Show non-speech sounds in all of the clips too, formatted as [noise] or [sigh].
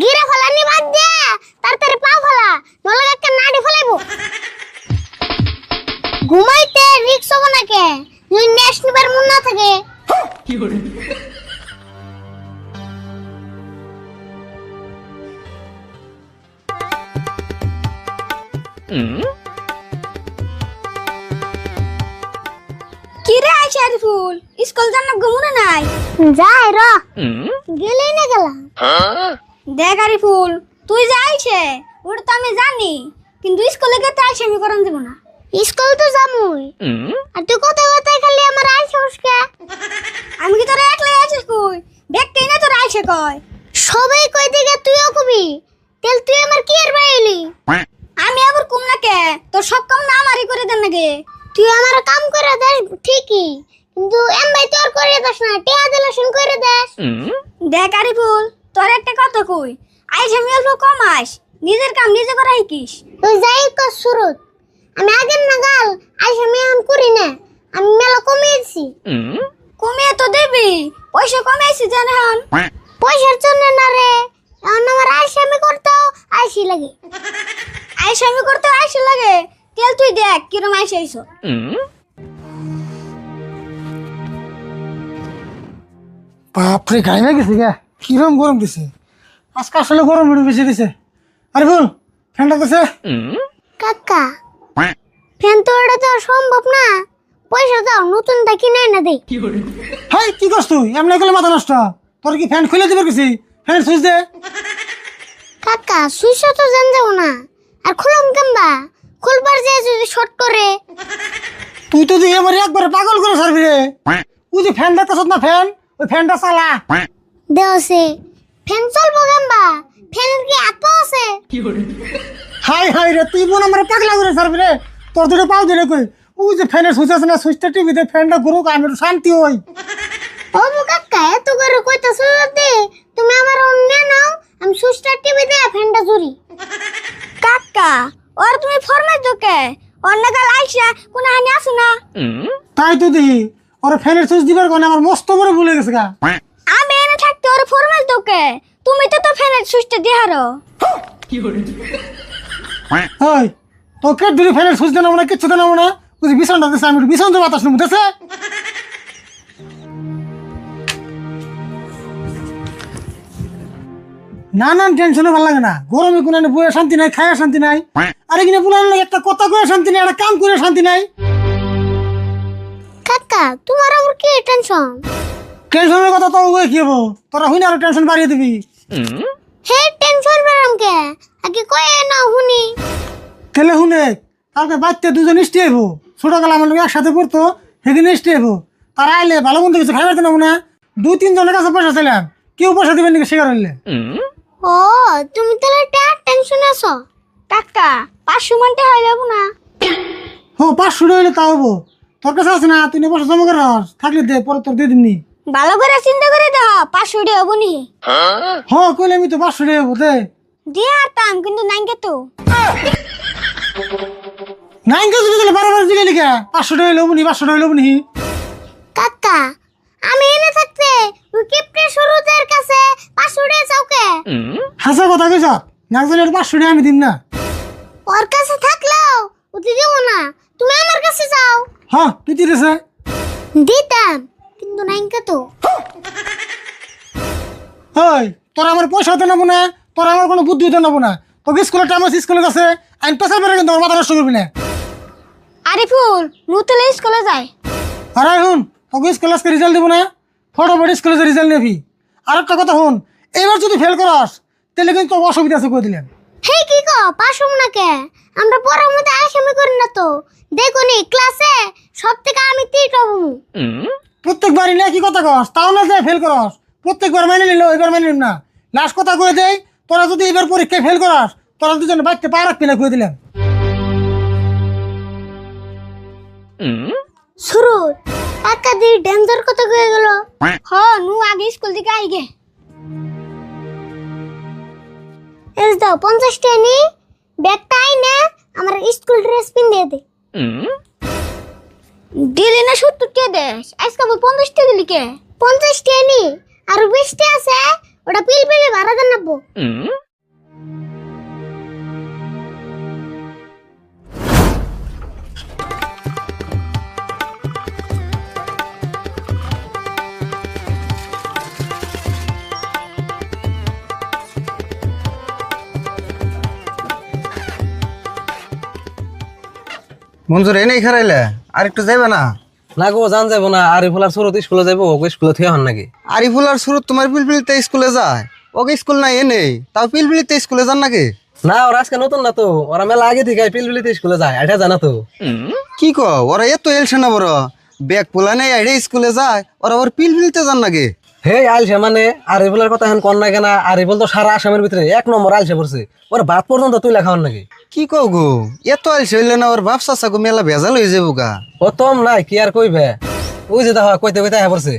গিরে ফেলানি বাদ দে। তাড়াতাড়ি পা ফেলা নলে একটা নাড়ি ফেলাইবো। ঘুমাইতে রিক্স হবে নাকি যদি নেক্সট নিবার মন না থাকে। কি রে আইসা ফুল স্কুল জানা ঘুমুনে নাই? যাই র। গেলেই না গেলাম। দেখ আরি ফুল তুই যে আইছে ওটা তো আমি জানি কিন্তু স্কুলে গেতে আইসে আমি করান দেবো না। স্কুল তো যামুই আর তুই কোথায় কোথায় খালি আমার আইসা উসকে আমি কি তোরা একলাই আছিস কই? দেখতেই না তোরা আইসে কয় সবাই কই দিকে তুইও কবি? তেল তুই আমার কি আর বাইলি আমি আবার কম না কে? তোর সব কাম না আমারই করে দেন নাকি? তুই আমার কাম করে দেস ঠিকই। কিন্তু এম ভাই তোর করে দেস না টিয়া দিলেশন করে দেস। দেখ আরি ফুল তোর একটা কথা কই আইসে আমি অল্প কম আস নিজের কাম নিজে করা শিখিস তুই যাই কর শুরুত আমি আগের নাগাল আইস আমি এখন করি না আমি মেলা কমিয়েছি কমিয়ে তো দেবি পয়সা কমিয়েছি জান এখন পয়সার জন্য না রে এখন আমার আইস আমি করতেও আইসি লাগে। আইসে আমি করতে আইসে লাগে। তেল তুই দেখ কিরম আইসে আইসো বাপরে গায়ে না গেছে গা। কিরম গরম দিছে? আজকে আসলে গরম একটু বেশি দিছে। আরে বল ফ্যানটা দিছে কাকা ফ্যান তো ওটা তো সম্ভব না। পয়সা দাও নতুনটা কিনে না দেই হাই কি করছ তুই? এমনি করলে মাথা নষ্ট। তোর কি ফ্যান খুলে দিবার গেছি ফ্যান সুইচ দে। কাকা সুইচ তো জান যাব না। আর খুলম কেমবা? খুলবার যে যদি শর্ট করে। তুই তো দিয়ে আমার একবারে পাগল করে সারবি রে। তুই যে ফ্যান দেখতেছ না ফ্যান? ওই ফ্যানটা চালা। দেওসে ফ্যান চলবো কেমবা ফ্যানের কি পা আছে। হাই হাই রে তুই বোন আমার পাগলা করে সারবি রে। তোর দুটো পাও দিলে কই? ওই যে ফ্যানের সুইচ আছে না সুইচটা টিভিতে ফ্যানটা ঘুরুক আমি একটু শান্তি হই। ও মু কাকা এত করে কইতাছ দে তুমি আমার অন্য নাও আমি সুইচটা টিভি দে ফ্যানটা জুরি কাকা ওর তুমি ফরমাইছ দোকে অন্য কাল আইসা কোন হানি আসো না? তাই তো দেখি ওর ফ্যানের সুইচ দিবার কোনে আমার মস্ত বড় ভুলে গেছে গা। ওর ফরমাইছ দোকে তুমি তো তো ফ্যানের সুইচটা দিহারো ওই তোকে দুটি ফ্যানের সুইচ দেন না কিচ্ছু দেন না বুঝি বিছানটা দিছে আমি বিছান তো বাতাস নেব দেশে না না টেনশনে ভালো লাগে না। গরমে কোনো বইয়ে শান্তি নাই খায় শান্তি নাই। আরে কিনা পুলান একটা কথা করে শান্তি নাই একটা কাম করে শান্তি নাই। কাকা তোমার আমার কি টেনশন টেনশনের কথা তো ওই কি হব? তোরা হুইনা আরও টেনশন বাড়িয়ে দিবি। হে টেনশন বেরাম কে? আগে কয়ে না শুনি। তেলে হুনে কালকে বাচ্চা দুজন ইস্টি আইব। ছোটবেলা আমার লোক একসাথে পড়তো সেদিন ইস্টি আইব। তারা আইলে ভালো মন্দ কিছু খাইবার না দুই তিনজনের কাছে পয়সা ছিলাম কেউ পয়সা দিবেন নাকি শেখার হইলে ও তুমি তাহলে টেনশন আছো? কাকা পাঁচশো মানতে হয় যাব না? হো পাঁচশো হইলে তাও হব। তোর কাছে আছে না তুই পয়সা জমা করে রাখ। থাকলে দে পরে তোর দিয়ে দিমনি ভালো করে চিন্তা করে দাও পাঁচশো দিয়ে হব নি। হ কইলে আমি তো পাঁচশো হব দে। দিয়ে আরতাম কিন্তু নাইকে তো। নাইন কেজি দিলে বারবার দিলে লিখা পাঁচশো হইলে হব নি পাঁচশো হইলে হব নি। কাকা আমি এনে থাকতে ওই কিপটে শুরুদের কাছে পাঁচশো টাকা চাওকে। হাসা কথা কইস নাকজনের পাঁচশো টাকা আমি দিম না। ওর কাছে থাকলেও ওতে দেবো না তুমি আমার কাছে যাও। হ্যাঁ তুই দিতেছে। দিতাম। কিন্তু নাইকা তো? ওই তোরা আমার পয়সা হতে নেব না তোরা আমার কোনো বুদ্ধি হতে নেব না। তোকে স্কুলের টাইম আছে স্কুলে আছে আইন পেশা বেড়ে কিন্তু আমার মাথা নষ্ট করবি না। আরিফুল নুতলে স্কুলে যায়। আর শুন তোকে স্কুল আজকে রেজাল্ট দেবো না ফটোফট স্কুলে যে রেজাল্ট নেবি। আর একটা কথা শুন এবার যদি ফেল করাস তাহলে কিন্তু তোর অসুবিধা আছে করে দিলেন? হে কি কো পাশুম না কে? আমরা পড়ার মধ্যে আসামি করি না তো। দেখো নি ক্লাসে সব থেকে আমি তিট হব প্রত্যেকবারই না কি কথা কস, তাও না যে ফেল করস। প্রত্যেকবার মেনে নিল এবার নিল না। লাস্ট কথা কয়ে দেয় তোরা যদি এবার পরীক্ষায় ফেল করাস, তোরা দুজনে বাড়িতে পা রাখবি না করে দিলাম। শুরু। কাকা দি ডেঞ্জার কত হয়ে গেল। হ, নু আগে স্কুল থেকে আইগে। এস দাও পঞ্চাশ টাকা নি। ব্যাগটা আই না, আমার স্কুল ড্রেস পিন্দিয়ে দে। দিলি না সত্তর দেশ আজকে আবার পঞ্চাশ কে দিলি কে? পঞ্চাশ টাকা নি। আর বিশ আছে ওটা পিল পিলি ভাড়া দেন নাবো মঞ্জুর এনেই খেরাইলে? আর একটু যাইবে না? না গো জান যাব না। আর ফুলার শুরুতে স্কুলে যাব ওকে স্কুলে থিয়া হন নাকি? আরিফুল আর সুরত তোমার পিলপিলিতে স্কুলে যায়? ওকে স্কুল নাই এনেই তাও পিলপিলিতে স্কুলে যান নাকি? না ওরা আজকে নতুন না তো। ওরা মেলা আগে থেকে পিলপিলিতে স্কুলে যায় এটা জানা তো। কি ক ওরা এত এলছে না বড়। ব্যাগ পোলা নেই আইডে স্কুলে যায়। ওরা ওর পিলপিলিতে যান নাকি? হে আইলছে মানে? আরিফুলের কথা এখন কন না কেনা। আরিফুল তো সারা আসামের ভিতরে এক নম্বর আইলছে পড়ছে। ওর ভাত পর্যন্ত তুই লেখাওয়ান নাকি? কি কও গো? এত আইলছে হইলে না ওর বাপ চাচা গো মেলা ভেজাল হয়ে যাব গা। ও তম নাই কি আর কইবে? ওই যে দেখো কইতে কইতে আয়া পড়ছে।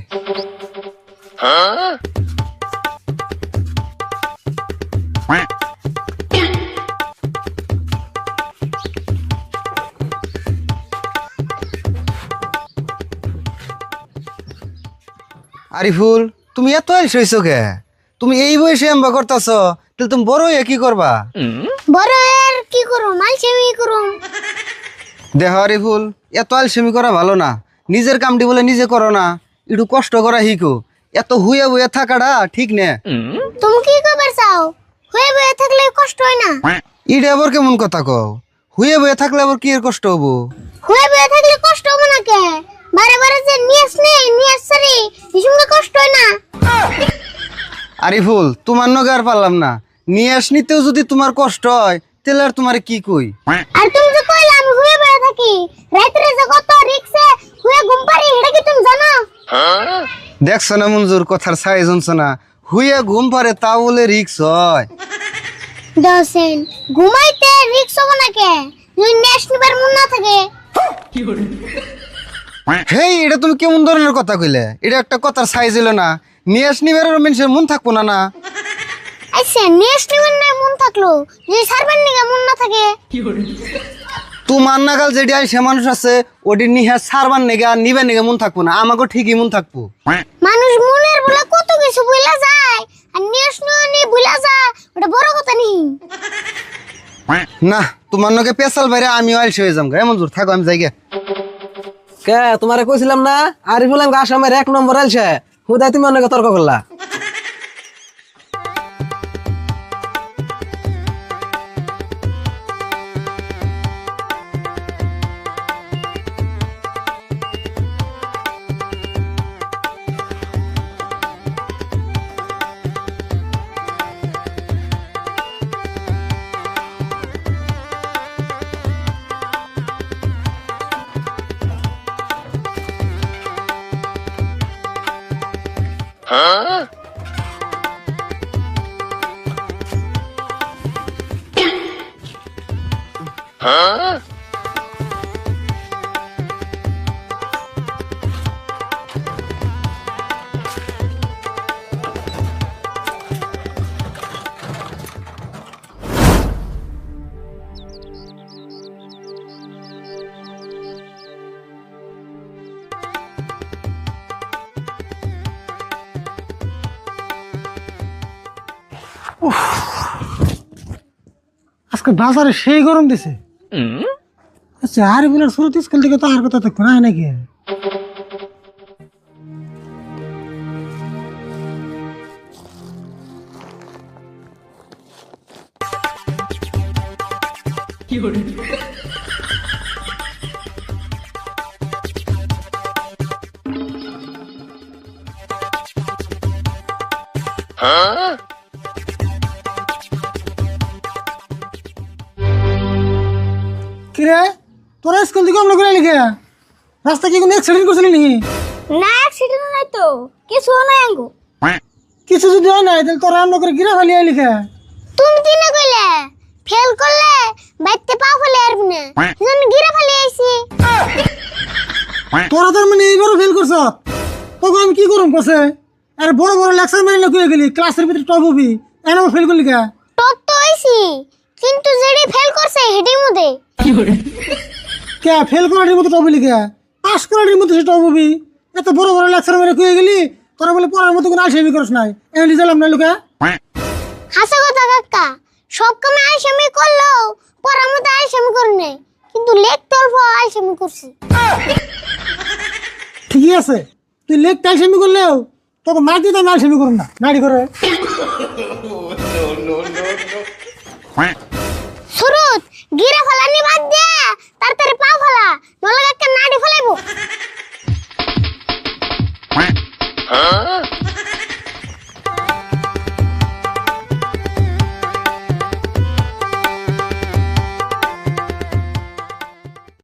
আরিফুল তুমি এত আইলছে হইছো কে? তুমি এই বয়সে এম্বা করতেছ তাহলে তুমি বড় হয়ে কি করবা? বড় এর কি করুম? আলসেমি করুম। দেহ আরিফুল এত আলসেমি করা ভালো না। নিজের কামটি বলে নিজে করো না। একটু কষ্ট করা শিখো। এত হুয়ে বুয়ে থাকাটা ঠিক নে। তুমি কি করবার চাও? হয়ে বয়ে থাকলে কষ্ট হয় না? ইডে আবার কেমন কথা কও? হুয়ে বুয়ে থাকলে আবার কি এর কষ্ট হব? হুয়ে বয়ে থাকলে কষ্ট হবে না কে? বারে বারে যে নিয়াস নেই নিয়াস সারি কষ্ট হয় না। আরিফুল তোমার নগে আর পারলাম না। নিয়ে আস নিতেও যদি তোমার কষ্ট হয় তাহলে আর তোমার কি কই? আর তুমি যে কইলা আমি হয়ে বয়ে থাকি। রাত্রে যে কত রিক্সে হয়ে ঘুম পারি এটা কি তুমি জানো? দেখছ না মঞ্জুর কথার সাই জানছো না? হুয়ে ঘুম পারে তা বলে রিক্স হয়। দশেন ঘুমাইতে রিক্স হবে না কে? যদি নেক্সট নিবার মন না থাকে। হেই এটা তুমি কেমন ধরনের কথা কইলে? এটা একটা কথার সাইজ হইল না। নিয়ে আস নিবার মানুষের মন থাকব না না। আচ্ছা নেক্সট না মন থাকল। যদি সারবার নিগে মন না থাকে। তোমার নাগাল যেটি আইসে মানুষ আছে ওটি নিহা সারবার নেগে নিবে নেগে মন থাকব না। আমাকে ঠিকই মন থাকব। মানুষ মনের বলে কত কিছু ভুলা যায় আর নেক্সট নিয়ে ভুলা যায় ওটা বড় কথা নেই। না তোমার নগে পেশাল বাইরে আমিও আইসে হয়ে যাম এমন জোর থাকো আমি যাই কে তোমারে কইছিলাম না? আরিফুল আসামের এক নম্বর আইলছে হুদাই তুমি অনেক তর্ক করলা। আজকে বাজারে সেই গরম দিছে। আচ্ছা আর বলে শুরুতে স্কুল থেকে তো আর কথা তো শোনা হয় নাকি কিরে তোরা স্কুল থেকে অন্য করে লিখে রাস্তা কি কোনো অ্যাক্সিডেন্ট করছিলি নাকি? না অ্যাক্সিডেন্ট নাই তো। কিছু নাই আঙ্গু। কিছু যদি হয় না তাহলে তোরা অন্য করে গিরা ফেলিয়ে লিখে তুমি কি না কইলে? ফেল করলে বাইতে পা ফেলে আর না জন্য গিরে ফেলে আইছি। তোরা তার মানে এইবারও ফেল করছ? তোকে আমি কি করুম কসে? আরে বড় বড় লেকচার মারি লুকিয়ে গেলি ক্লাসের ভিতরে টপ হবি। এনে আমার ফেল করলি কে? টপ তো আইছি কিন্তু যেডি ফেল করছে হেডি মধ্যে। কে ফেল করার মতো টপ হলি কে পাস করার মতো সে টপ হবি এত বড় বড় লেকচার মারি লুকিয়ে গেলি তোরা বলে পড়ার মতো কোনো আলসেমি করিস নাই। এমনি দিলাম না লোকে। হাসা কথা কাকা সব কামে আইসামি করলেও পড়ার মতো আইসামি করে নেই কিন্তু লেখতে অল্প আইসামি করছি। ঠিকই আছে। তুই লেখতে আলসেমি করলেও তোকে মার দিতে আমি আলসেমি করুন না। নাড়ি করে। [laughs]